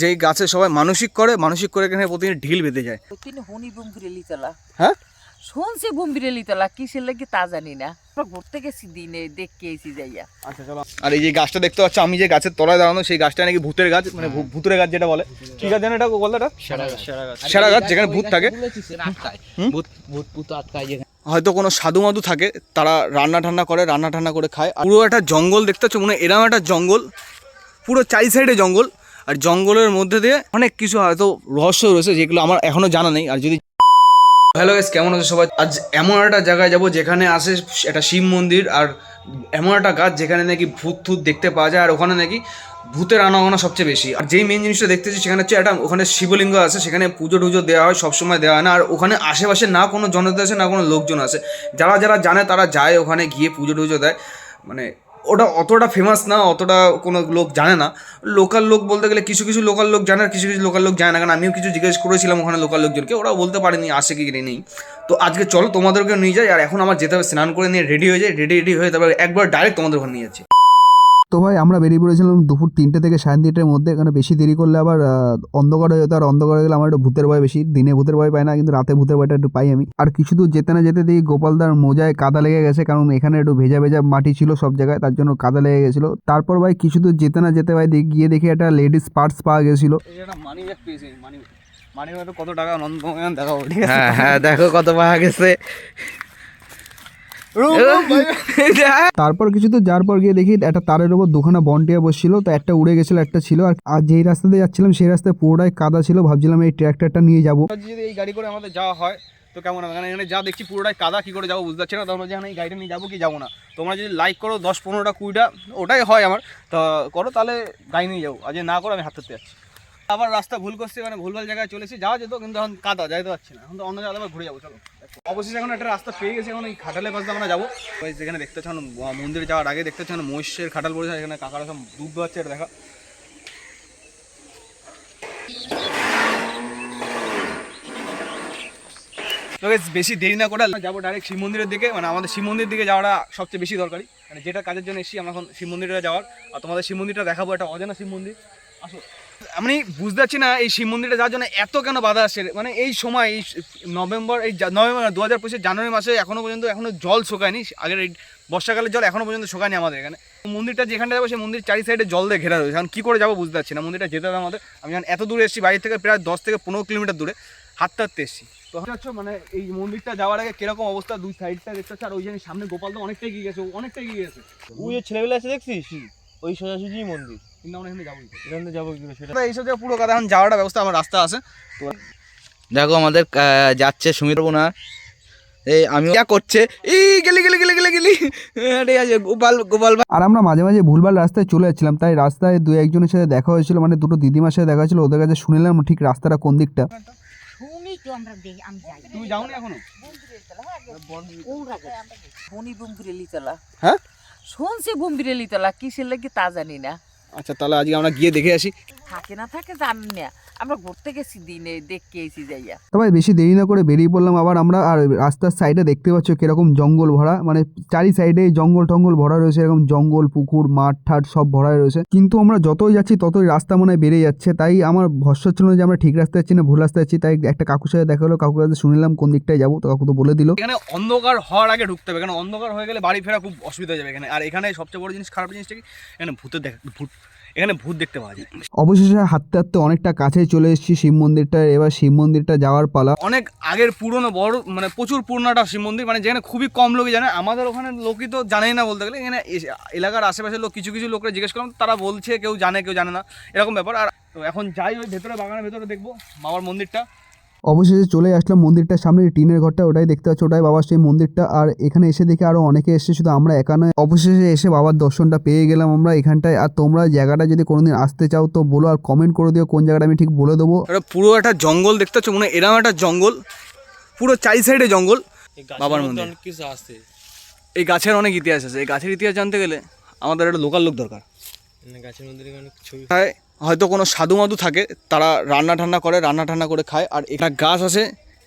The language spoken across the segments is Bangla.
যেই গাছে সবাই মানসিক করে মানসিক করে এখানে প্রতিদিন ঢিল বেঁধে যায়। তিনি হনি বুম্বিরেলি তলা। হ্যাঁ? শুনছি বুম্বিরেলি তলা কিসের লাগে তা জানি না। ঘুরতে গেছি দিনে দেখতে এসি যাইয়া। আচ্ছা চলো। আর এই যে গাছটা দেখতে পাচ্ছ আমি যে গাছের তলায় দাঁড়ানো সেই গাছটা নাকি ভূতের গাছ মানে ভূতের গাছ যেটা বলে। কি গাছ জানো এটা বলতো এটা? সেরা গাছ। যেখানে ভূত থাকে। ভূত ভূত ভূত আটকায় যেখানে। হয়তো কোনো সাধু মাধু থাকে তারা রান্না ঠান্না করে রান্না ঠান্না করে খায়। আর পুরো একটা জঙ্গল দেখতে পাচ্ছ মনে হয় এরম একটা জঙ্গল। পুরো চারি সাইডে জঙ্গল। আর জঙ্গলের মধ্যে দিয়ে অনেক কিছু হয়তো রহস্য রয়েছে যেগুলো আমার এখনও জানা নেই। আর যদি হ্যালো গাইস কেমন আছে সবাই? আজ এমন একটা জায়গায় যাব যেখানে আসে একটা শিব মন্দির আর এমন একটা গাছ যেখানে নাকি ভূত থুত দেখতে পাওয়া যায়, আর ওখানে নাকি ভূতের আনাগোনা সবচেয়ে বেশি। আর যেই মেন জিনিসটা দেখতেছি সেখানে হচ্ছে একটা ওখানে শিবলিঙ্গ আছে, সেখানে পুজো টুজো দেওয়া হয়, সবসময় দেওয়া হয় না। আর ওখানে আশেপাশে না কোনো জনতা আছে, না কোনো লোকজন আছে। যারা যারা জানে তারা যায় ওখানে গিয়ে পুজো টুজো দেয়। মানে ওটা অতটা ফেমাস না, অতটা কোনো লোক জানে না। লোকাল লোক বলতে গেলে কিছু কিছু লোকাল লোক জানে আর কিছু কিছু লোকাল লোক জানে না। কারণ আমিও কিছু জিজ্ঞেস করেছিলাম ওখানে লোকাল লোকজনকে ওরা বলতে পারেনি আসে কি নেই। তো আজকে চলো তোমাদেরকে নিয়ে যাই, আর এখন আমার যেতে হবে, স্নান করে নিয়ে রেডি হয়ে যাই রেডি রেডি হয়ে তারপর একবার ডাইরেক্ট তোমাদের ওখানে নিয়ে যাচ্ছি। তো ভাই আমরা বেরিয়ে পড়েছিলাম দুপুর তিনটে থেকে সাড়ে তিনটের মধ্যে। এখানে বেশি দেরি করলে আবার অন্ধকার হয়ে যেত আর অন্ধকার হয়ে গেলে আমার একটু ভূতের ভয় বেশি। দিনে ভূতের ভয় পাই না কিন্তু রাতে ভূতের ভয়টা একটু পাই আমি। আর কিছু দূর যেতে না যেতে দেখি গোপালদার মোজায় কাদা লেগে গেছে কারণ এখানে একটু ভেজা ভেজা মাটি ছিল সব জায়গায় তার জন্য কাদা লেগে গেছিল। তারপর ভাই কিছু দূর যেতে না যেতে ভাই দেখি- গিয়ে দেখি একটা লেডিস পার্টস পাওয়া গেছিল। মানি ব্যাগ পেয়েছি মানি মানি কত টাকা নন্দন দেখাবো হ্যাঁ হ্যাঁ দেখো কত পাওয়া গেছে। তারপর কিছু তো যার পর গিয়ে দেখি একটা তারের উপর দুখানা বন্টিয়া বসছিল তো একটা উড়ে গেছিল একটা ছিল আর যেই রাস্তা দিয়ে যাচ্ছিলাম সেই রাস্তায় পুরোটাই কাদা ছিল ভাবছিলাম এই ট্র্যাক্টরটা নিয়ে যাব। যদি এই গাড়ি করে আমাদের যাওয়া হয় তো কেমন হবে? কারণ এখানে যা দেখছি পুরোটাই কাদা কি করে যাব বুঝতে পারছি না তোমরা যেখানে এই গাড়িটা নিয়ে যাব কি যাব না? তোমরা যদি লাইক করো দশ পনেরোটা কুড়িটা ওটাই হয় আমার। তো করো তাহলে গাড়ি নিয়ে যাব। আর যদি না করো আমি হাত ধরতে যাচ্ছি। আবার রাস্তা ভুল করছি মানে ভুলভাল জায়গায় চলেছি যাওয়া যেত কিন্তু এখন কাদা যাইতে পারছি না। এখন তো অন্য জায়গায় ঘুরে যাব চলো। অবশেষে এখন একটা রাস্তা পেয়ে গেছে, এখন এই খাটালের পাশে আমরা যাব। যেখানে দেখতে চান মন্দিরে যাওয়ার আগে দেখতে চান মহিষের খাটাল পড়েছে, এখানে কাকারা সব দুধ দোয়াচ্ছে, এটা দেখা। তো বেশি দেরি না করে যাব ডাইরেক্ট শিব মন্দিরের দিকে মানে আমাদের শিব মন্দির দিকে যাওয়াটা সবচেয়ে বেশি দরকারি। মানে যেটা কাজের জন্য এসেছি, আমরা এখন শিব মন্দিরে যাওয়ার। আর তোমাদের শিব মন্দিরটা দেখাবো, একটা অজানা শিব মন্দির। আমি বুঝতে পারছি না এই শিব মন্দিরে যাওয়ার জন্য এত কেন বাধা আসছে? মানে এই সময় এই নভেম্বর এই নভেম্বর দু হাজার পঁচিশে জানুয়ারি মাসে এখনও পর্যন্ত এখনও জল শোকায়নি। আগের এই বর্ষাকালের জল এখনও পর্যন্ত শোকায়নি আমাদের এখানে। মন্দিরটা যেখানটা যাব সেই মন্দির চারি সাইডে জল দিয়ে ঘেরা রয়েছে। এখন কী করে যাব বুঝতে পারছি না। মন্দিরটা যেতে হবে আমাদের। আমি যখন এত দূরে এসেছি বাড়ি থেকে প্রায় দশ থেকে পনেরো কিলোমিটার দূরে হাঁটতে হাঁটতে এসেছি। তো হচ্ছে মানে এই মন্দিরটা যাওয়ার আগে কীরকম অবস্থা? দুই সাইডটা দেখতে পাচ্ছি আর ওই জন্য সামনে গোপাল তো অনেকটাই গিয়ে গেছে অনেকটাই গিয়ে গেছে। ওই যে ছেলেবেলা আছে দেখছিস? ওই সোজাসুজি মন্দির। কিন্তু আমরা এখানে যাব এখান যাব কি সেটা এইসব জায়গায় পুরো কথা এখন যাওয়াটা ব্যবস্থা আমার রাস্তা আছে। দেখো আমাদের যাচ্ছে সুমিরবনা এই আমি যা করছে এই গেলি গেলি গেলি গেলি গেলি। হ্যাঁ, ঠিক আছে গোপাল গোপাল আর আমরা মাঝে মাঝে ভুলভাল রাস্তায় চলে যাচ্ছিলাম তাই রাস্তায় দু একজনের সাথে দেখা হয়েছিল মানে দুটো দিদিমার সাথে দেখা হয়েছিল ওদের কাছে শুনিলাম ঠিক রাস্তাটা কোন দিকটা। যাওনি এখনও? হ্যাঁ? শুনছি বুম্বিরেলি তলা কিসের লাগে তা জানি না। আচ্ছা তাহলে আজকে আমরা গিয়ে দেখে আসি। থাকে না থাকে জানি না। আমরা ঘুরতে গেছি দিনে দেখতে এসি যাইয়া। তবে বেশি দেরি না করে বেরিয়ে পড়লাম। আবার আমরা আর রাস্তার সাইডে দেখতে পাচ্ছ কীরকম জঙ্গল ভরা। মানে চারি সাইডে জঙ্গল টঙ্গল ভরা রয়েছে এরকম জঙ্গল পুকুর মাঠ ঠাট সব ভরা রয়েছে। কিন্তু আমরা যতই যাচ্ছি ততই রাস্তা মনে হয় বেড়ে যাচ্ছে। তাই আমার ভরসা ছিল না যে আমরা ঠিক রাস্তায় যাচ্ছি না ভুল রাস্তায় যাচ্ছি। তাই একটা কাকুর সাথে দেখা হলো। কাকুর কাছে শুনলাম কোন দিকটায় যাব। তো কাকু তো বলে দিল। এখানে অন্ধকার হওয়ার আগে ঢুকতে হবে। এখানে অন্ধকার হয়ে গেলে বাড়ি ফেরা খুব অসুবিধা হয়ে যাবে। এখানে আর এখানে সবচেয়ে বড় জিনিস খারাপ জিনিসটা কি? এখানে ভূতের দেখা ভূত এখানে ভূত দেখতে পাওয়া যায়। অবশেষে হাঁটতে হাঁটতে অনেকটা কাছে চলে এসেছি শিব মন্দিরটা। এবার শিব মন্দিরটা যাওয়ার পালা। অনেক আগের পুরনো বড় মানে প্রচুর পুরনো একটা শিব মন্দির মানে যেখানে খুবই কম লোকই জানে। আমাদের ওখানে লোকই তো জানেই না বলতে গেলে। এখানে এলাকার আশেপাশের লোক কিছু কিছু লোকরা জিজ্ঞেস করলাম তারা বলছে কেউ জানে কেউ জানে না। এরকম ব্যাপার। আর তো এখন যাই ওই ভেতরে বাগানের ভেতরে দেখব বাবার মন্দিরটা। অবশেষে চলে আসলাম মন্দিরটার সামনে টিনের ঘরটা ওটাই দেখতে পাচ্ছ ওটাই বাবার সেই মন্দিরটা। আর এখানে এসে দেখে আরও অনেকে এসেছে শুধু আমরা একা নয় অবশেষে এসে বাবার দর্শনটা পেয়ে গেলাম আমরা এখানটায়। আর তোমরা জায়গাটা যদি কোনোদিন আসতে চাও তো বলো আর কমেন্ট করে দিও কোন জায়গাটা আমি ঠিক বলে দেবো। এটা পুরো একটা জঙ্গল দেখতে পাচ্ছ মনে হয় এরম একটা জঙ্গল পুরো চারি সাইডে জঙ্গল। বাবার মন্দির। এই গাছের অনেক ইতিহাস আছে এই গাছের ইতিহাস জানতে গেলে আমাদের একটা লোকাল লোক দরকার। ছবি হয়তো কোনো সাধু মাধু থাকে, তারা রান্না ঠান্না করে, রান্না ঠান্না করে খায়, আর একটা গাছ আছে,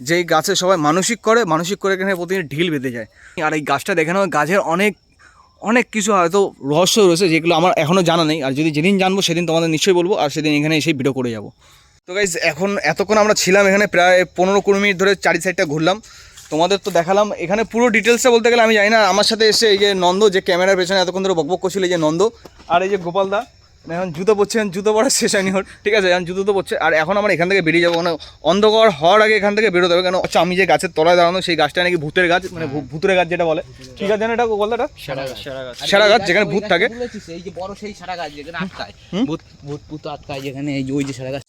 যেই গাছে সবাই মানসিক করে মানসিক করে এখানে প্রতিদিন ঢিল বেঁধে যায়। আর এই গাছটা দেখে নাও গাছের অনেক অনেক কিছু হয়তো রহস্য রয়েছে, যেগুলো আমার এখনও জানা নেই, আর যদি যেদিন জানব সেদিন তোমাদের নিশ্চয়ই বলব, আর সেদিন এখানে এসে ভিডিও করে যাব। তো গাইজ এখন এতক্ষণ আমরা ছিলাম এখানে প্রায় পনেরো কুড়ি মিনিট ধরে চারি সাইডটা ঘুরলাম। তোমাদের তো দেখালাম এখানে পুরো ডিটেলসটা বলতে গেলে আমি জানি না আমার সাথে এসে এই যে নন্দ যে ক্যামেরার পেছনে এতক্ষণ ধরে বকবক করছিল এই যে নন্দ আর এই যে গোপালদা মানে এখন জুতো পড়ছে এখন জুতো পড়ার শেষ হয়নি ওর ঠিক আছে এখন জুতো তো পড়ছে আর এখন আমরা এখান থেকে বেরিয়ে যাব মানে অন্ধকার হওয়ার আগে এখান থেকে বেরোতে হবে কেন আচ্ছা আমি যে গাছের তলায় দাঁড়ানো সেই গাছটা নাকি ভূতের গাছ মানে ভূতের গাছ যেটা বলে ঠিক আছে এটা গোপালদাটা সেরা গাছ। যেখানে ভূত থাকে। এই যে বড় সেই সারা গাছ যেখানে আটকায় ভূত ভূত ভূত আটকায় যেখানে এই যে ওই যে সারা গাছ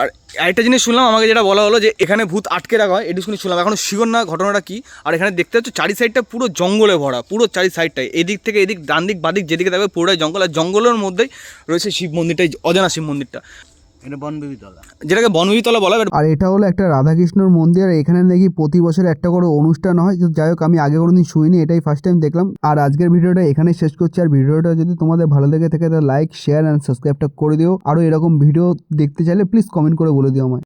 আর একটা জিনিস শুনলাম, আমাকে যেটা বলা হলো যে এখানে ভূত আটকে রাখা হয়, এটি শুনে শুনলাম। এখন শিওর না ঘটনাটা কী? আর এখানে দেখতে পাচ্ছ, চারি সাইডটা পুরো জঙ্গলে ভরা, পুরো চারি সাইডটাই এদিক থেকে এদিক ডান দিক বাদিক, যেদিকে থাকবে পুরোটাই জঙ্গল, আর জঙ্গলের মধ্যেই রয়েছে শিব মন্দিরটাই অজানা শিব মন্দিরটা। এটা বনবিবি তলা যেটাকে বনবিবিতলা বলা হয় আর এটা হলো একটা রাধাকৃষ্ণর মন্দির আর এখানে নাকি প্রতি বছর একটা করে অনুষ্ঠান হয়। যাই হোক আমি আগে কোনোদিন শুনিনি এটাই ফার্স্ট টাইম দেখলাম। আর আজকের ভিডিওটা এখানে শেষ করছি। আর ভিডিওটা যদি তোমাদের ভালো লেগে থাকে তাহলে লাইক শেয়ার অ্যান্ড সাবস্ক্রাইবটা করে দিও। আরও এরকম ভিডিও দেখতে চাইলে প্লিজ কমেন্ট করে বলে দিও আমায়।